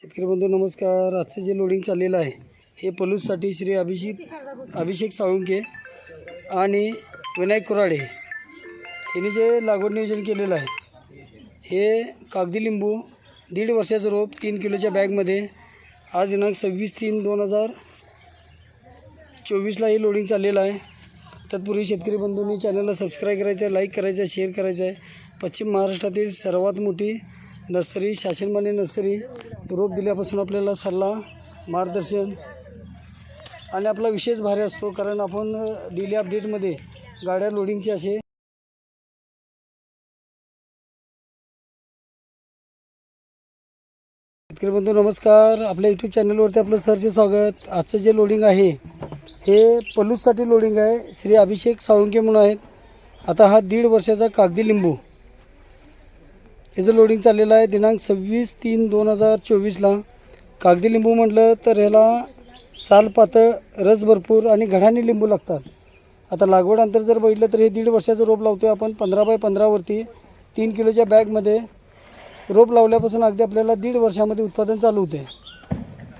शेतकरी बंधू नमस्कार. आजचं जे लोडिंग चाललेलं आहे हे पलूससाठी श्री अभिषेक अभिषेक साळुंके आणि विनायक कुराडे यांनी जे लागवड नियोजन केलेलं आहे हे कागदी लिंबू दीड वर्षाचं रोप तीन किलोच्या बॅगमध्ये आज दिनांक सव्वीस तीन दोन हजार चोवीसला हे लोडिंग चाललेलं आहे. तत्पूर्वी शेतकरी बंधूंनी चॅनलला सबस्क्राईब करायचं आहे लाईक करायचं आहे शेअर करायचं आहे. पश्चिम महाराष्ट्रातील सर्वात मोठी नर्सरी शासनमान्य नर्सरी रोप दिल्यापासून आपल्याला सल्ला मार्गदर्शन आणि आपला विशेष भारी असतो कारण आपण डेली अपडेटमध्ये गाड्या लोडिंगचे असे शेतकरी बंधू नमस्कार. आपल्या यूट्यूब चॅनलवरती आपलं सरचे स्वागत. आजचं जे लोडिंग आहे हे पलूससाठी लोडिंग आहे. श्री अभिषेक साळुंके म्हणून आहेत. आता हा दीड वर्षाचा कागदी लिंबू. याचं लोडिंग चाललेलं आहे. दिनांक सव्वीस तीन दोन हजार चोवीसला कागदी लिंबू म्हटलं तर ह्याला सालपातळ रस भरपूर आणि घडाने लिंबू लागतात. आता लागवड अंतर जर बघितलं तर हे दीड वर्षाचं रोप लावतो आहे आपण. पंधरा बाय पंधरावरती तीन किलोच्या बॅगमध्ये रोप लावल्यापासून अगदी आपल्याला दीड वर्षामध्ये उत्पादन चालू होते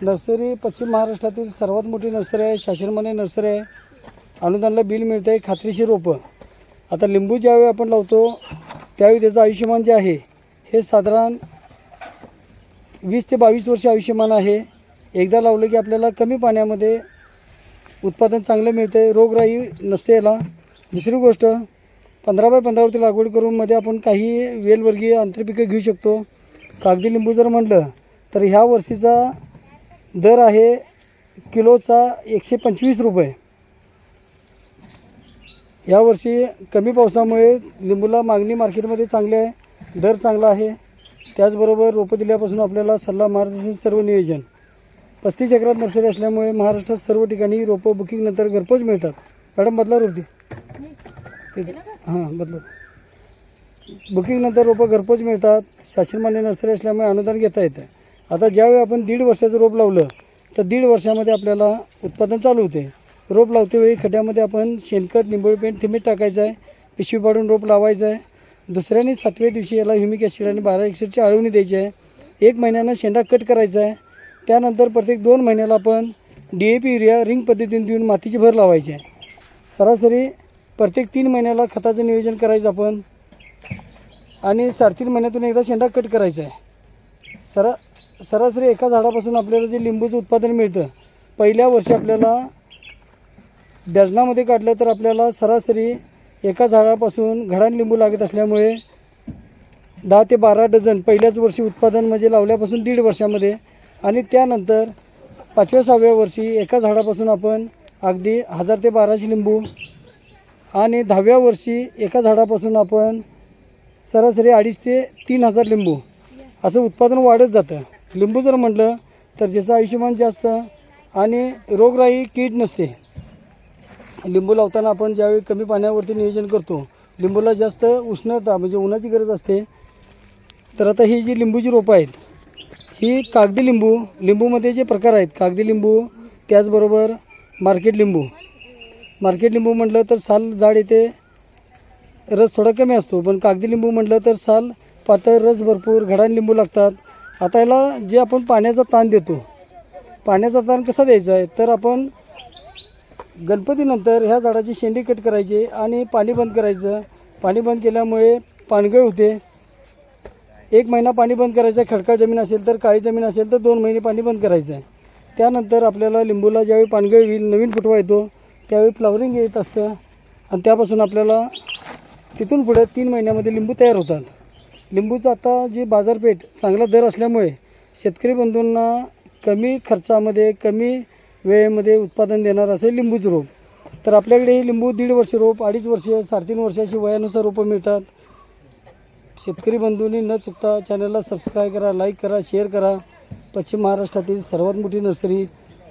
नर्सरी पश्चिम महाराष्ट्रातील सर्वात मोठी नर्सरी आहे. शासनमाने नर्सरी आहे. अनुदानला बिल मिळतं आहे खात्रीशीर रोपं. आता लिंबू ज्यावेळी आपण लावतो त्यावेळी त्याचं आयुष्यमान जे आहे हे साधारण वीस ते बावीस वर्ष आयुष्यमान आहे. एकदा लावलं की आपल्याला कमी पाण्यामध्ये उत्पादन चांगलं मिळते रोगराई नसते याला. दुसरी गोष्ट पंधरा बाय पंधरावरती लागवड करून मध्ये आपण काही वेलवर्गीय आंतरपिकं घेऊ शकतो. कागदी लिंबू जर म्हटलं तर ह्या वर्षीचा दर आहे किलोचा एकशे पंचवीस रुपये. यावर्षी कमी पावसामुळे लिंबूला मागणी मार्केटमध्ये चांगली आहे. दर चांगला आहे. त्याचबरोबर रोपं दिल्यापासून आपल्याला सल्ला मार्गदर्शन सर्व नियोजन. पस्तीस एकरात नर्सरी असल्यामुळे महाराष्ट्रात सर्व ठिकाणी रोपं बुकिंगनंतर घरपोच मिळतात. मॅडम बदला रोपी? हां बदला बुकिंगनंतर रोपं घरपोच मिळतात. शासनमान्य नर्सरी असल्यामुळे अनुदान घेता येतं. आता ज्यावेळी आपण दीड वर्षाचं रोप लावलं तर दीड वर्षामध्ये आपल्याला उत्पादन चालू होते. रोप लावतेवेळी खड्ड्यामध्ये आपण शेणखत निंबोळी पेंट थिमीट टाकायचं आहे. पिशवी पाडून रोप लावायचं आहे. दुसऱ्या आणि सातव्या दिवशी याला ह्युमिक ॲसिड आणि बारा एक्सिडची आळवणी द्यायची आहे. एक महिन्यानं शेंडा कट करायचा आहे. त्यानंतर प्रत्येक दोन महिन्याला आपण D A P urea ring पद्धतीने देऊन मातीची भर लावायची आहे. सरासरी प्रत्येक तीन महिन्याला खताचं नियोजन करायचं आपण. आणि साडेतीन महिन्यातून एकदा शेंडा कट करायचा आहे. सरा सरासरी एका झाडापासून आपल्याला जे लिंबूचं उत्पादन मिळतं पहिल्या वर्षी आपल्याला डझनामध्ये काढलं तर आपल्याला सरासरी एका झाडापासून घरान लिंबू लागत असल्यामुळे दहा ते बारा डझन पहिल्याच वर्षी उत्पादन म्हणजे लावल्यापासून दीड वर्षामध्ये आणि त्यानंतर पाचव्या सहाव्या वर्षी एका झाडापासून आपण अगदी हजार ते बाराशे लिंबू आणि दहाव्या वर्षी एका झाडापासून आपण सरासरी अडीच ते तीन हजार लिंबू असं उत्पादन वाढत जातं. लिंबू जर म्हटलं तर ज्याचं आयुष्यमान जास्त आणि रोगराई कीड नसते. लिंबू लावताना आपण ज्यावेळी कमी पाण्यावरती नियोजन करतो लिंबूला जास्त उष्णता म्हणजे उन्हाची गरज असते. तर आता ही जी लिंबूची रोपं आहेत ही कागदी लिंबू लिंबूमध्ये जे प्रकार आहेत कागदी लिंबू त्याचबरोबर मार्केट लिंबू. मार्केट लिंबू म्हटलं तर साल जाड येते रस थोडा कमी असतो पण कागदी लिंबू म्हटलं तर साल पातळ रस भरपूर घडान लिंबू लागतात. आता याला जे आपण पाण्याचा ताण देतो पाण्याचा ताण कसा द्यायचा आहे? तर आपण गणपतीनंतर ह्या झाडाची शेंडी कट करायची आणि पाणी बंद करायचं. पाणी बंद केल्यामुळे पानगळ होते. एक महिना पाणी बंद करायचं खडका खडकाळ जमीन असेल तर काळी जमीन असेल तर दोन महिने पाणी बंद करायचं आहे. त्यानंतर आपल्याला लिंबूला ज्यावेळी पानगळ येईल नवीन फुटवा येतो त्यावेळी फ्लॉवरिंग येत असतं. आणि त्यापासून आपल्याला तिथून पुढे तीन महिन्यामध्ये लिंबू तयार होतात. लिंबूचं आता जी बाजारपेठ चांगला दर असल्यामुळे शेतकरी बंधूंना कमी खर्चामध्ये कमी वेळेमध्ये उत्पादन देणार असेल लिंबूचं रोप. तर आपल्याकडे हे लिंबू दीड वर्ष रोप अडीच वर्ष साडेतीन वर्षाची वयानुसार रोपं मिळतात. शेतकरी बंधूंनी न चुकता चॅनलला सबस्क्राईब करा लाईक करा शेअर करा. पश्चिम महाराष्ट्रातील सर्वात मोठी नर्सरी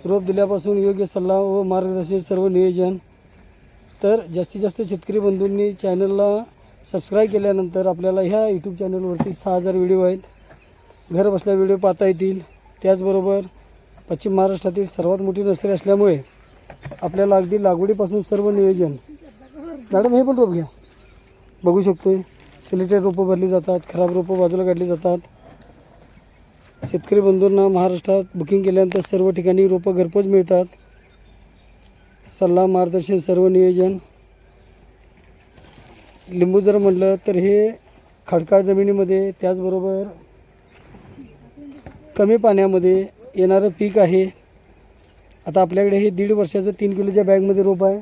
रोप दिल्यापासून योग्य सल्ला व मार्गदर्शन सर्व नियोजन. तर जास्तीत जास्त शेतकरी बंधूंनी चॅनलला सबस्क्राईब केल्यानंतर आपल्याला ह्या यूट्यूब चॅनलवरती सहा हजार व्हिडिओ आहेत. घर बसल्या व्हिडिओ पाहता येतील. त्याचबरोबर पश्चिम महाराष्ट्रातील सर्वात मोठी नर्सरी असल्यामुळे आपल्याला अगदी लागवडीपासून सर्व नियोजन. मॅडम हे पण रोप घ्या. बघू शकतो सिलेटेड रोपं भरली जातात खराब रोपं बाजूला काढली जातात. शेतकरी बंधूंना महाराष्ट्रात बुकिंग केल्यानंतर सर्व ठिकाणी रोपं घरपोच मिळतात. सल्ला मार्गदर्शन सर्व नियोजन. लिंबू जर म्हटलं तर हे खडकाळ जमिनीमध्ये त्याचबरोबर कमी पाण्यामध्ये येणारं पीक आहे. आता आपल्याकडे हे दीड वर्षाचं तीन किलोच्या बॅगमध्ये रोप आहे.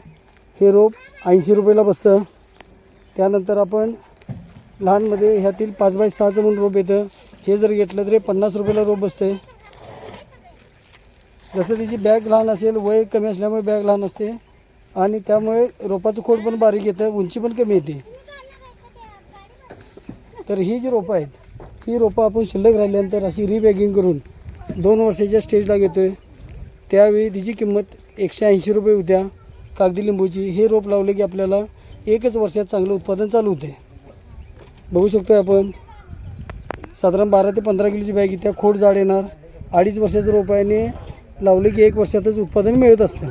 हे रोप ऐंशी रुपयाला बसतं. त्यानंतर आपण लहानमध्ये ह्यातील पाच बाय सहाचं म्हणून रोप येतं. हे जर घेतलं तर हे पन्नास रुपयाला रोप बसते जसं त्याची बॅग लहान असेल वय कमी असल्यामुळे बॅग लहान असते. आणि त्यामुळे रोपाचं खोड पण बारीक येतं उंची पण कमी येते. तर ही जी रोपं आहेत ही रोपं आपण शिल्लक राहिल्यानंतर अशी रिबॅगिंग करून दोन वर्षाच्या स्टेजला घेतो आहे त्यावेळी तिची किंमत एकशे ऐंशी रुपये होत्या. कागदी लिंबूची. हे रोप लावले की आपल्याला एकच वर्षात चांगलं उत्पादन चालू होते बघू शकतो आहे आपण. साधारण बारा ते पंधरा किलोची बॅग त्या खोड जाड येणार. अडीच वर्षाचं रोपाने लावले की एक वर्षातच उत्पादन मिळत असतं.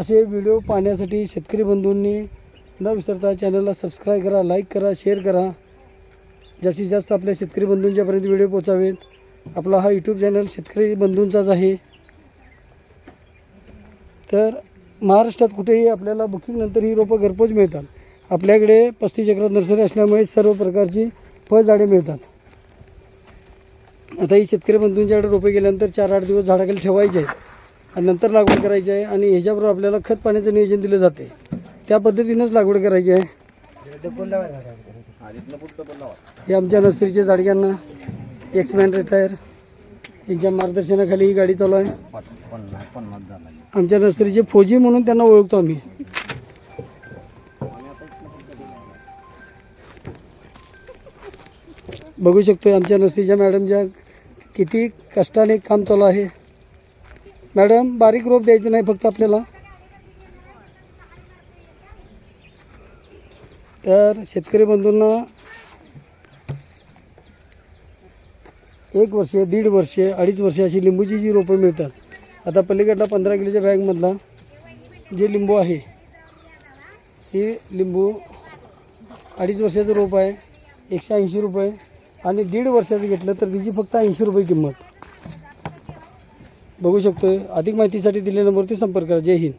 असे व्हिडिओ पाहण्यासाठी शेतकरी बंधूंनी न विसरता चॅनलला सबस्क्राईब करा लाईक करा शेअर करा. जास्तीत जास्त आपल्या शेतकरी बंधूंच्यापर्यंत व्हिडिओ पोचावेत आपला हा यूट्यूब चॅनल शेतकरी बंधूंचाच आहे. तर महाराष्ट्रात कुठेही आपल्याला बुकिंगनंतर ही रोपं घरपोच मिळतात. आपल्याकडे पस्तीस एकरात नर्सरी असल्यामुळे सर्व प्रकारची फळझाडे मिळतात. आता ही शेतकरी बंधूंच्याकडे रोपे गेल्यानंतर चार आठ दिवस झाडाखाली ठेवायचे आहेत आणि नंतर लागवड करायची आहे आणि ह्याच्याबरोबर आपल्याला खत पाण्याचं नियोजन दिलं जाते. त्या पद्धतीनंच लागवड करायची आहे. हे आमच्या नर्सरीच्या जाडग्यांना एक्समॅन रिटायर यांच्या मार्गदर्शनाखाली ही गाडी चालू आहे. आमच्या नर्सरीचे फौजी म्हणून त्यांना ओळखतो आम्ही. बघू शकतो आमच्या नर्सरीच्या मॅडमच्या किती कष्टाने काम चालू आहे. मॅडम बारीक रोप द्यायचं नाही फक्त आपल्याला. तर शेतकरी बंधूंना एक वर्ष दीड वर्ष अडीच वर्ष अशी लिंबूची जी रोपं मिळतात. आता पलीकडला पंधरा किलोच्या बॅगमधला जे लिंबू आहे हे लिंबू अडीच वर्षाचं रोप आहे एकशे ऐंशी रुपये आणि दीड वर्षाचं घेतलं तर तिची फक्त ऐंशी रुपये किंमत. बघू शकतो अधिक माहितीसाठी दिलेल्या नंबरवरती संपर्क करा. जय हिंद.